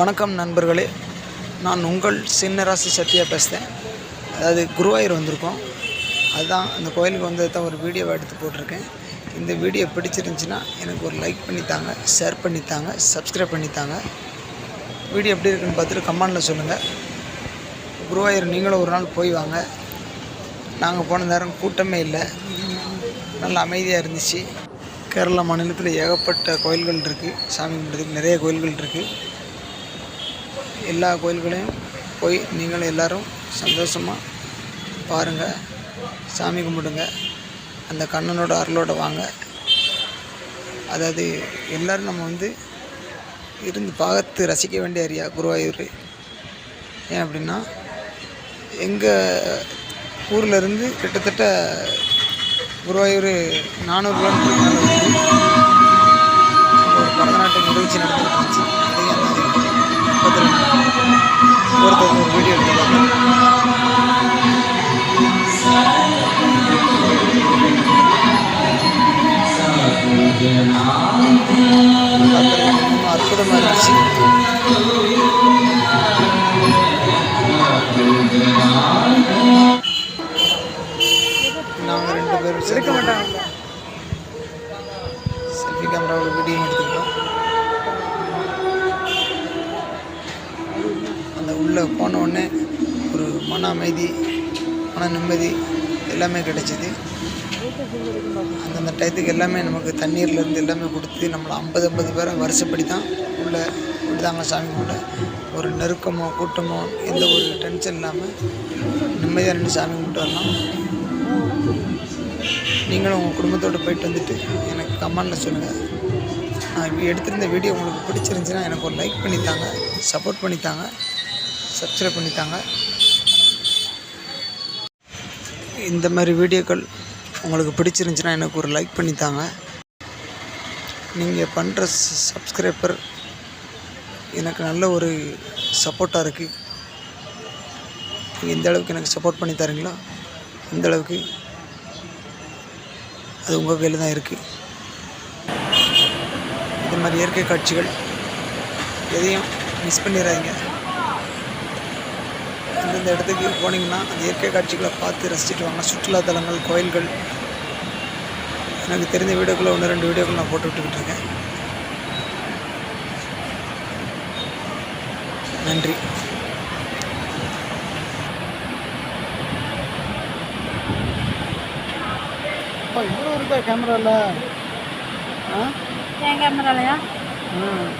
வணக்கம் நண்பர்களே. நான் உங்கள் சின்னராசி சத்யா பேசுகிறேன் அதாவது குருவாயூர் வந்திருக்கோம். அதுதான் அந்த கோயிலுக்கு வந்தது தான் ஒரு வீடியோவை எடுத்து போட்டிருக்கேன். இந்த வீடியோ பிடிச்சிருந்துச்சின்னா எனக்கு ஒரு லைக் பண்ணித்தாங்க ஷேர் பண்ணித்தாங்க சப்ஸ்கிரைப் பண்ணித்தாங்க. வீடியோ எப்படி இருக்குன்னு பார்த்துட்டு கமெண்டில் சொல்லுங்கள் குருவாயூர் நீங்களும் ஒரு நாள் போய் வாங்க. நாங்கள் போன நேரம் கூட்டமே இல்லை. நல்ல அமைதியாக இருந்துச்சு. கேரளா மாநிலத்தில் ஏகப்பட்ட கோயில்கள் இருக்குது சாமி கும்பிட்றதுக்கு நிறைய கோயில்கள் இருக்குது எல்லா கோயில்களையும் போய் நீங்களும் எல்லோரும் சந்தோஷமாக பாருங்கள் சாமி கும்பிடுங்க அந்த கண்ணனோட அருளோட வாங்க. அதாவது எல்லோரும் நம்ம வந்து இருந்து பார்த்து ரசிக்க வேண்டிய ஏரியா குருவாயூர் ஏன் அப்படின்னா எங்கள் ஊரில் இருந்து கிட்டத்தட்ட குருவாயூர் நானூறு கிலோமீட்டர் மேலே ஒரு பரதநாட்டியம் நிகழ்ச்சி நடந்துட்டு இருந்துச்சு. அற்புதமாக இருந்துச்சு நாங்கள் ரெண்டு பேரும் எடுக்க மாட்டாங்க செல்ஃபி கேமராவில் வீடியோ எடுத்துக்கிட்டோம் அந்த உள்ளே போன உடனே ஒரு மன அமைதி மன நிம்மதி எல்லாமே கிடைச்சிது. அந்தந்த டயத்துக்கு எல்லாமே நமக்கு தண்ணீர்லேருந்து எல்லாமே கொடுத்து நம்மளை ஐம்பது ஐம்பது பேரை வருஷப்படி தான் உள்ளே விடுதாங்க சாமி கூட ஒரு நெருக்கமோ கூட்டமோ எந்த ஒரு டென்ஷன் இல்லாமல் நிம்மதியாக ரெண்டு சாமி கும்பிட்டு வரலாம். நீங்களும் உங்கள் குடும்பத்தோடு போயிட்டு வந்துட்டு எனக்கு கமெண்டில் சொல்லுங்கள் நான் எடுத்திருந்த வீடியோ உங்களுக்கு பிடிச்சிருந்துச்சின்னா எனக்கு ஒரு லைக் பண்ணித்தாங்க சப்போர்ட் பண்ணித்தாங்க சப்ஸ்கிரைப் பண்ணித்தாங்க. இந்த மாதிரி வீடியோக்கள் உங்களுக்கு பிடிச்சிருந்துச்சின்னா எனக்கு ஒரு லைக் பண்ணி தாங்க. நீங்கள் பண்ணுற சப்ஸ்கிரைபர் எனக்கு நல்ல ஒரு சப்போர்ட்டாக இருக்குது நீங்கள் எந்த அளவுக்கு எனக்கு சப்போர்ட் பண்ணி தரீங்களோ? இந்த அளவுக்கு அது உங்கள் கையில் தான் இருக்குது இது மாதிரி இயற்கை காட்சிகள் எதையும் மிஸ் பண்ணிடாதீங்க. இந்தந்த இடத்துக்கு போனீங்கன்னா அந்த இயற்கை காட்சிகளை பார்த்து ரசிச்சுட்டு வாங்க சுற்றுலாத்தலங்கள் கோயில்கள். எனக்கு தெரிஞ்ச வீடியோக்குள்ள ஒன்று ரெண்டு வீடியோக்கள் நான் போட்டு விட்டுக்கிட்டு இருக்கேன். நன்றி. இவ்வளோ இருக்கா கேமராவில் ஆ? என் கேமராலையா ம்.